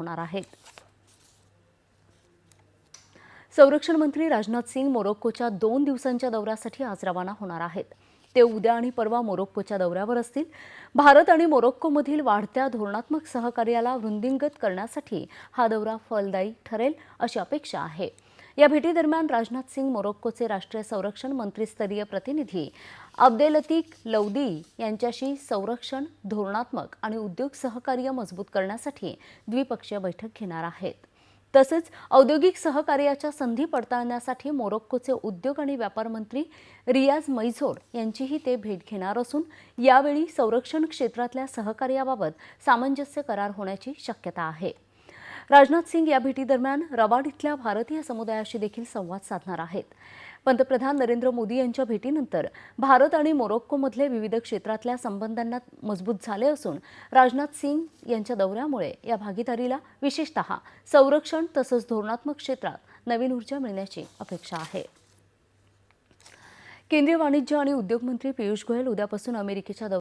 होणार आहेत. संरक्षण मंत्री राजनाथ सिंग मोरोक्कोच्या दोन दिवसांच्या दौऱ्यासाठी आज रवाना होणार आहेत. ते उद्या आणि परवा मोरोक्कोच्या दौऱ्यावर असतील. भारत आणि मोरोक्कोमधील वाढत्या धोरणात्मक सहकार्याला वृंदिंगत करण्यासाठी हा दौरा फलदायी ठरेल अशी अपेक्षा आहे. या भेटीदरम्यान राजनाथ सिंग मोरोक्कोचे राष्ट्रीय संरक्षण मंत्रीस्तरीय प्रतिनिधी अब्देलतीक लौदी यांच्याशी संरक्षण धोरणात्मक आणि उद्योग सहकार्य मजबूत करण्यासाठी द्विपक्षीय बैठक घेणार आहेत. तसेच औद्योगिक सहकार्याच्या संधी पडताळण्यासाठी मोरोक्कोचे उद्योग आणि व्यापार मंत्री रियाज मैझोर यांचीही ते भेट घेणार असून यावेळी संरक्षण क्षेत्रातल्या सहकार्याबाबत सामंजस्य करार होण्याची शक्यता आहे. राजनाथ सिंग या भेटीदरम्यान रबाड इथल्या भारतीय समुदायाशी देखील संवाद साधणार आहेत. पंतप्रधान नरेंद्र मोदी यांच्या भेटीनंतर भारत आणि मोरोक्कोमधले विविध क्षेत्रातल्या संबंधांना मजबूत झाले असून राजनाथ सिंग यांच्या दौऱ्यामुळे या भागीदारीला विशेषतः संरक्षण तसंच धोरणात्मक क्षेत्रात नवीन ऊर्जा मिळण्याची अपेक्षा आहे. केंद्रीय वाणिज्य आणि उद्योग मंत्री पियुष गोयल उद्यापासून अमेरिकेच्या दौ